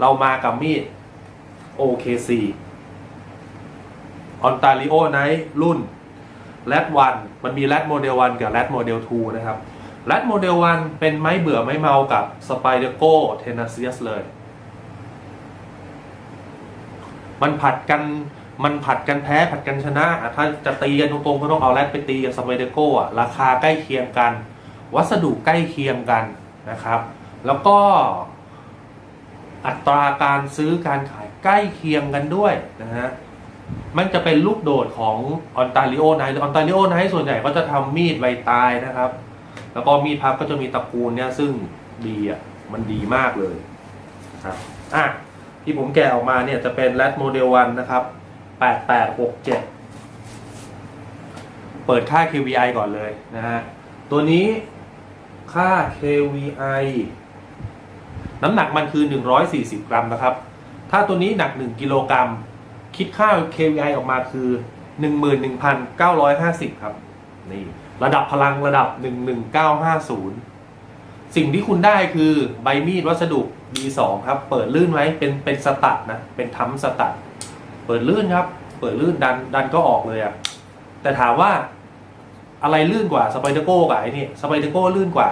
เรามากับมีด OKC Ontario Knife รุ่น r a d 1มันมี r a d Model 1กับ r a d Model 2นะครับ r a d Model 1เป็นไม้เบื่อไม้เมากับ Spyderco Tenacious เลย มันผัดกันมันผัดกันแพ้ผัดกันชนะถ้าจะตีกันตรงๆก็ต้องเอาแรดไปตีกับสไปเดโก้อะราคาใกล้เคียงกัน วัสดุใกล้เคียงกันนะครับ แล้วก็ อัตราการซื้อการขายใกล้เคียงกันด้วยนะฮะมันจะเป็นลูกโดดของออนตาริโอไนท์ออนตาริโอไนท์ส่วนใหญ่ก็จะทำมีดใบตายนะครับ แล้วก็มีดพับก็จะมีตระกูลเนี่ยซึ่งดีอะมันดีมากเลยนะครับอะที่ผมแกะออกมาเนี่ยจะเป็น Lat Model 1นะครับ8867เปิดค่า KVI ก่อนเลยนะฮะ ตัวนี้ค่า KVI น้ำหนักมันคือ 140 กรัมนะครับ ถ้าตัวนี้หนัก 1 กิโลกรัม คิดค่า KVI ออกมาคือ 11,950 ครับ นี่ ระดับพลังระดับ 11950 สิ่งที่คุณได้คือใบมีดวัสดุ B2 ครับ เปิดลื่นไว้เป็นเป็นสตัดนะ เป็นทัมสตัด เปิดลื่นครับ เปิดลื่นดันดันก็ออกเลยอะแต่ถามว่าอะไรลื่นกว่าสไปเดอร์โก้กับไอ้นี่สไปเดอร์โก้ลื่นกว่า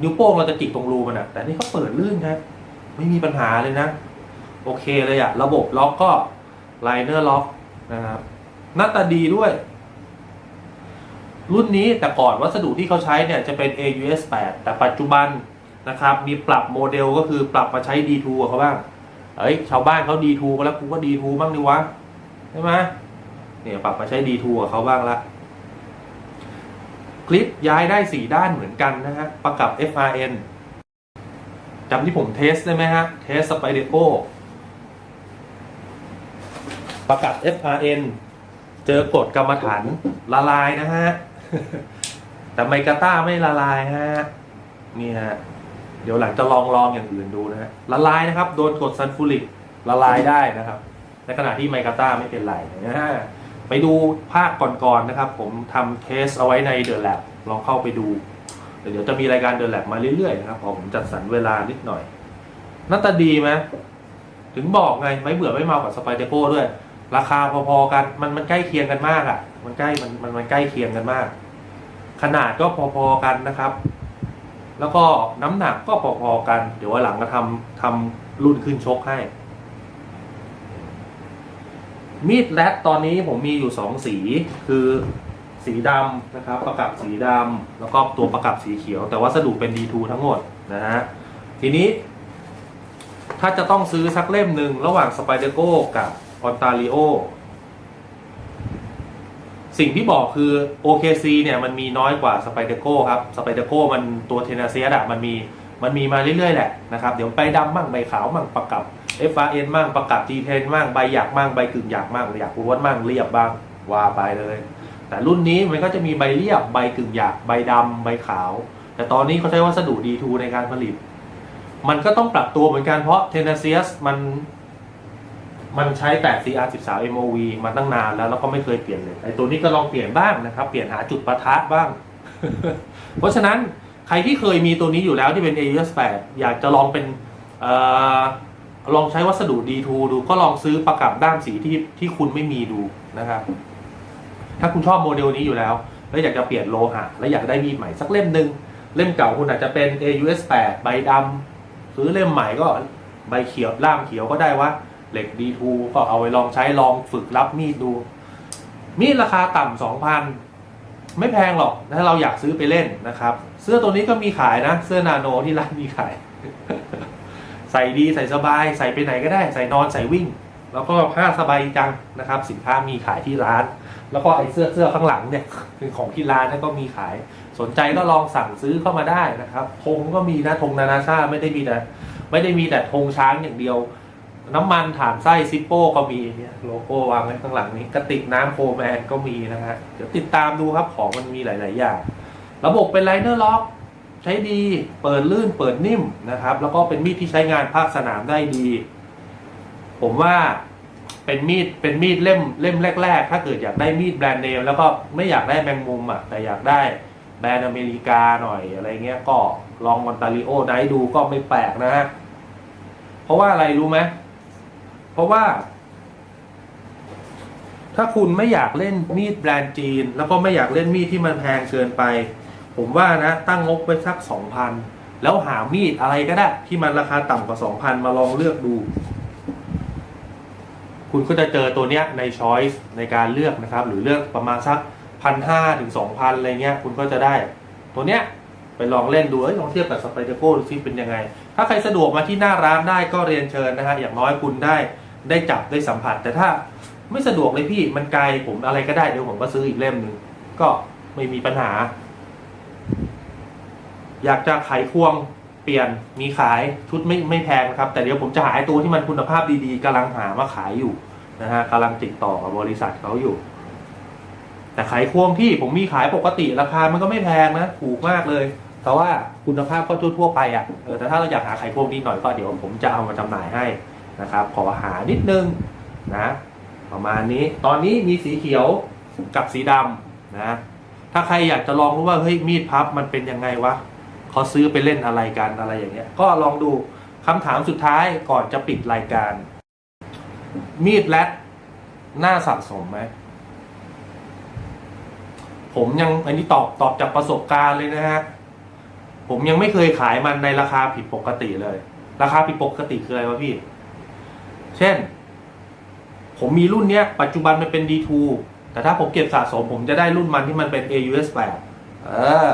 นิ้วโป้งเราจะจิกตรงรูมันอะแต่นี่เขาเปิดลื่นครับไม่มีปัญหาเลยนะ โอเคเลยอะระบบล็อกก็ไลเนอร์ล็อกนะครับหน้าตาดีด้วย รุ่นนี้แต่ก่อนวัสดุที่เขาใช้เนี่ยจะเป็น AUS 8 แต่ปัจจุบันนะครับ มีปรับโมเดลก็คือปรับมาใช้ D2 กับเขาบ้าง เอ้ย ชาวบ้านเขา D2 กันแล้วกูก็ D2 บ้างดิวะ ใช่ไหมเนี่ยปรับมาใช้ D2 กับเขาบ้างละ คลิปย้ายได้สี่ด้านเหมือนกันนะฮะ ประกับ FRN จำที่ผมเทสได้ไหมฮะ เทสสไปเดโกประกับ FRN เจอกดกรรมฐานละลายนะฮะ แต่ไมกาต้าไม่ละลายฮะ นี่ฮะ เดี๋ยวหลังจะลองลองอย่างอื่นดูนะฮะ ละลายนะครับ โดนกดซันฟูริกละลายได้นะครับ ในขณะที่ไมกาต้าไม่เป็นไรนะฮะ ไปดูภาคก่อนๆนะครับ ผมทำเทสเอาไว้ในเดอะแลบลองเข้าไปดู เดี๋ยวจะมีรายการเดอะแลบมาเรื่อยๆนะครับพอผมจัดสรรเวลานิดหน่อยหน้าตาดีไหมถึงบอกไงไม่เบื่อไม่เมากับสไปเดโก้ด้วย ราคาพอๆกันมันมันใกล้เคียงกันมากอะ มันใกล้มันมันมันใกล้เคียงกันมาก ขนาดก็พอๆกันนะครับ แล้วก็น้ำหนักก็พอๆกัน เดี๋ยววันหลังก็ทำทำรุ่นขึ้นชกให้ มีดแรดตอนนี้ผมมีอยู่สองสี คือสีดำนะครับ ประกับสีดำแล้วก็ตัวประกับสีเขียว แต่วัสดุเป็น D2 ทั้งหมดนะฮะทีนี้ ถ้าจะต้องซื้อสักเล่มหนึ่งระหว่างสไปเดโก้กับออนตาริโอสิ่งที่บอกคือ OKC เนี่ยมันมีน้อยกว่าสไปเดโก้ครับสไปเดโก้มันตัวเทนาเซียอะมันมีมันมีมาเรื่อยๆแหละนะครับ เดี๋ยวใบดำมั่งใบขาวมั่งประกับ FRN มั่งประกับ G10 มั่งใบหยักมั่งใบกึ่งหยักมั่งหยักล้วนมั่งเรียบบ้างว่าไปเลย แต่รุ่นนี้มันก็จะมีใบเรียบใบกึ่งหยักใบดำใบขาว แต่ตอนนี้เขาใช้วัสดุ D2 ในการผลิต มันก็ต้องปรับตัวเหมือนกันเพราะ Tenacious มัน มันใช้แต่ CR13 MOV มาตั้งนานแล้วแล้วก็ไม่เคยเปลี่ยนเลยไอ้ตัวนี้ก็ลองเปลี่ยนบ้างนะครับ เปลี่ยนหาจุดประทะบ้าง เพราะฉะนั้นใครที่เคยมีตัวนี้อยู่แล้วที่เป็น AUS 8อยากจะลองเป็นเออ ลองใช้วัสดุ D2 ดู ก็ลองซื้อประกับด้ามสีที่ที่คุณไม่มีดูนะครับ ถ้าคุณชอบโมเดลนี้อยู่แล้ว แล้วอยากจะเปลี่ยนโลหะ แล้วอยากได้มีดใหม่สักเล่มหนึ่งเล่มเก่าคุณอาจจะเป็น AUS 8ใบดำซื้อเล่มใหม่ก็ใบเขียวล่ามเขียวก็ได้วะเหล็ก D2 ก็เอาไว้ลองใช้ลองฝึกรับมีดดู มีดราคาต่ำสองพันไม่แพงหรอกถ้าเราอยากซื้อไปเล่นนะครับ เสื้อตัวนี้ก็มีขายนะ เสื้อนาโนที่ร้านมีขาย ใส่ดีใส่สบาย ใส่ไปไหนก็ได้ ใส่นอนใส่วิ่ง แล้วก็ผ้าสบายจังนะครับ สินค้ามีขายที่ร้าน แล้วก็ไอ้เสื้อเสื้อข้างหลังเนี่ยคือของที่ร้านะก็มีขาย สนใจก็ลองสั่งซื้อเข้ามาได้นะครับธงก็มีนะธงนานาชาติไม่ได้มีแต่ไม่ได้มีแต่ธงช้างอย่างเดียว น้ำมันถ่านไส้ซิปโป้ก็มีเนี่ยโลโก้วางไว้ข้างหลังนี้กระติกน้ำโฟแมนก็มีนะฮะเดี๋ยวติดตามดูครับของมันมีหลาย ๆ อย่าง ระบบเป็นไลเนอร์ล็อก ใช้ดีเปิดลื่นเปิดนิ่มนะครับ แล้วก็เป็นมีดที่ใช้งานภาคสนามได้ดี ผมว่าเป็นมีดเป็นมีดเล่มเล่มแรก ๆ ถ้าเกิดอยากได้มีดแบรนด์เนมแล้วก็ไม่อยากได้แมงมุมอะแต่อยากได้แบรนด์อเมริกาหน่อยอะไรเงี้ยก็ลองมอนตาริโอไนดูก็ไม่แปลกนะฮะเพราะว่าอะไรรู้ไหมเพราะว่า ถ้าคุณไม่อยากเล่นมีดแบรนด์จีน แล้วก็ไม่อยากเล่นมีดที่มันแพงเกินไป ผมว่านะตั้งงบไว้สักสองพันแล้วหามีดอะไรก็ได้ ที่มันราคาต่ำกว่าสองพันมาลองเลือกดู คุณก็จะเจอตัวเนี้ยในช้อยส์ในการเลือกนะครับ หรือเลือกประมาณสักพันห้าถึงสองพันอะไรเงี้ย คุณก็จะได้ ตัวเนี้ยไปลองเล่นดูลองเทียบกับสไปเดอร์โก้ดูซิเป็นยังไง ถ้าใครสะดวกมาที่หน้าร้านได้ก็เรียนเชิญนะฮะอย่างน้อยคุณได้ได้จับได้สัมผัส แต่ถ้าไม่สะดวกเลยพี่มันไกลผมอะไรก็ได้เดี๋ยวผมก็ซื้ออีกเล่มหนึ่งก็ไม่มีปัญหา อยากจะไขควงเปลี่ยนมีขายชุดไม่ไม่แพงนะครับ แต่เดี๋ยวผมจะหาไอตัวที่มันคุณภาพดีๆกำลังหามาขายอยู่นะฮะกำลังติดต่อกับบริษัทเขาอยู่ แต่ไขควงที่ผมมีขายปกติราคามันก็ไม่แพงนะถูกมากเลย แต่ว่าคุณภาพก็ทั่วๆไปอะเออแต่ถ้าเราอยากหาไขควงดีหน่อยก็เดี๋ยวผมจะเอามาจำหน่ายให้นะครับ ขอหานิดนึงนะประมาณนี้ตอนนี้มีสีเขียวกับสีดำนะ ถ้าใครอยากจะลองรู้ว่าเฮ้ยมีดพับมันเป็นยังไงวะ เขาซื้อไปเล่นอะไรกันอะไรอย่างเงี้ย ก็ลองดูคำถามสุดท้ายก่อนจะปิดรายการ มีดแรดน่าสะสมไหมผมยังอันนี้ตอบตอบจากประสบการณ์เลยนะฮะ ผมยังไม่เคยขายมันในราคาผิดปกติเลย ราคาผิดปกติคืออะไรวะพี่ เช่น ผมมีรุ่นเนี้ย ปัจจุบันมันเป็น D2 แต่ถ้าผมเก็บสะสม ผมจะได้รุ่นมันที่มันเป็น AUS 8 เออ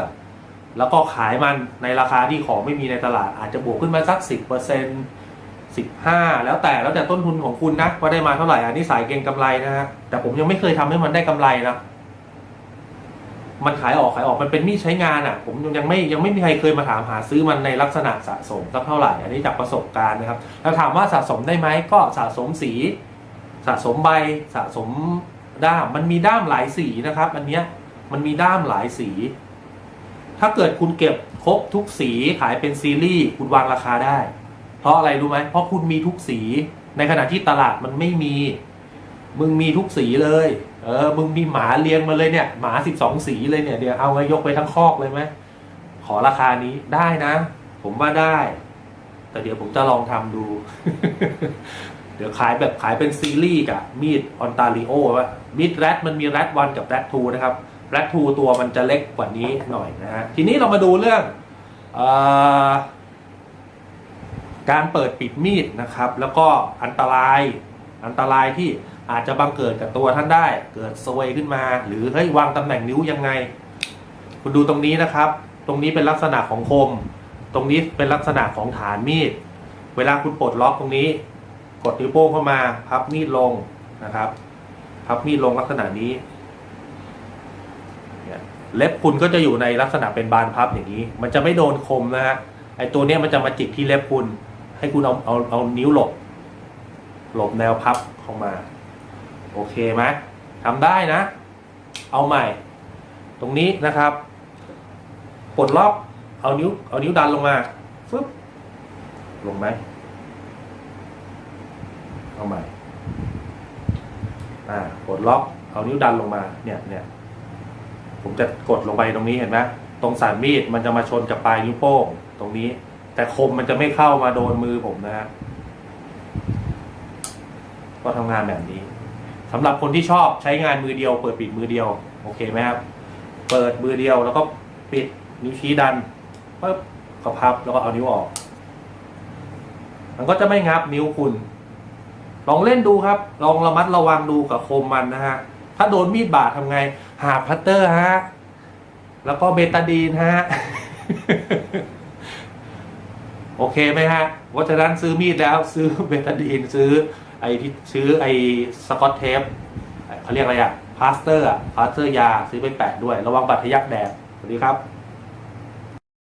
แล้วก็ขายมันในราคาที่ของไม่มีในตลาดอาจจะบวกขึ้นมาสัก 10เปอร์เซ็นสิบห้าแล้วแต่แล้วแต่ต้นทุนของคุณนะว่าได้มาเท่าไหร่อันนี้สายเก็งกำไรนะฮะแต่ผมยังไม่เคยทำให้มันได้กำไรนะมันขายออกขายออกมันเป็นมีดใช้งานอะ ผมยังไม่ยังไม่มีใครเคยมาถามหาซื้อมันในลักษณะสะสมสักเท่าไหร่อันนี้จากประสบการณ์นะครับแล้วถามว่าสะสมได้ไหมก็สะสมสี สะสมใบสะสมด้ามมันมีด้ามหลายสีนะครับ อันเนี้ยมันมีด้ามหลายสี ถ้าเกิดคุณเก็บครบทุกสีขายเป็นซีรีส์คุณวางราคาได้ เพราะอะไรรู้ไหมเพราะคุณมีทุกสี ในขณะที่ตลาดมันไม่มี มึงมีทุกสีเลย เออ มึงมีหมาเลี้ยงมาเลยเนี่ยหมาสิบสองสีเลยเนี่ยเดี๋ยวเอาไงยกไปทั้งคอกเลยไหมขอราคานี้ได้นะ ผมว่าได้ แต่เดี๋ยวผมจะลองทำดู เดี๋ยวขายแบบขายเป็นซีรีส์กับมีดออนตาริโอว่ามีดแรดมันมีแรดวันกับแรดทูนะครับ แรดทูตัวมันจะเล็กกว่านี้หน่อยนะฮะ ทีนี้เรามาดูเรื่องออการเปิดปิดมีดนะครับ แล้วก็อันตรายอันตรายที่อาจจะบังเกิดกับตัวท่านได้ เกิดซวยขึ้นมา หรือเฮ้ยวางตำแหน่งนิ้วยังไง คุณดูตรงนี้นะครับ ตรงนี้เป็นลักษณะของคม ตรงนี้เป็นลักษณะของฐานมีด เวลาคุณปลดล็อกตรงนี้ กดนิ้วโป้งเข้ามา พับมีดลงนะครับ พับมีดลงลักษณะนี้ เล็บคุณก็จะอยู่ในลักษณะเป็นบานพับอย่างนี้ มันจะไม่โดนคมนะฮะไอตัวเนี้ยมันจะมาจิกที่เล็บคุณ ให้คุณเอาเอาเอานิ้วหลบ หลบแนวพับเข้ามา โอเคไหมทำได้นะ เอาใหม่ ตรงนี้นะครับปลดล็อกเอานิ้ว เอานิ้วดันลงมาฟึบลงไหมเอาใหม่อ่าปลดล็อกเอานิ้วดันลงมาเนี่ยเนี่ย ผมจะกดลงไปตรงนี้เห็นไหมตรงสันมีดมันจะมาชนกับปลายนิ้วโป้งตรงนี้ แต่คมมันจะไม่เข้ามาโดนมือผมนะฮะก็ทำงานแบบนี้สำหรับคนที่ชอบใช้งานมือเดียว เปิดปิดมือเดียว โอเคไหมครับ เปิดมือเดียวแล้วก็ปิดนิ้วชี้ดันปึ๊บก็พับแล้วก็เอานิ้วออก มันก็จะไม่งับนิ้วคุณ ลองเล่นดูครับ ลองระมัดระวังดูกับคมมันนะฮะ ถ้าโดนมีดบาดทำไง หาพัตเตอร์ฮะ แล้วก็เบตาดีนฮะ โอเคไหมฮะวันนั้นซื้อมีดแล้ว ซื้อเบตาดีนซื้อ ไอ้ที่ซื้อไอ้สกอตเทปเขาเรียกอะไรอะพลาสเตอร์อะพลาสเตอร์ยา ซื้อไปแปะด้วย ระวังบาดทะยักแดดสวัสดีครับ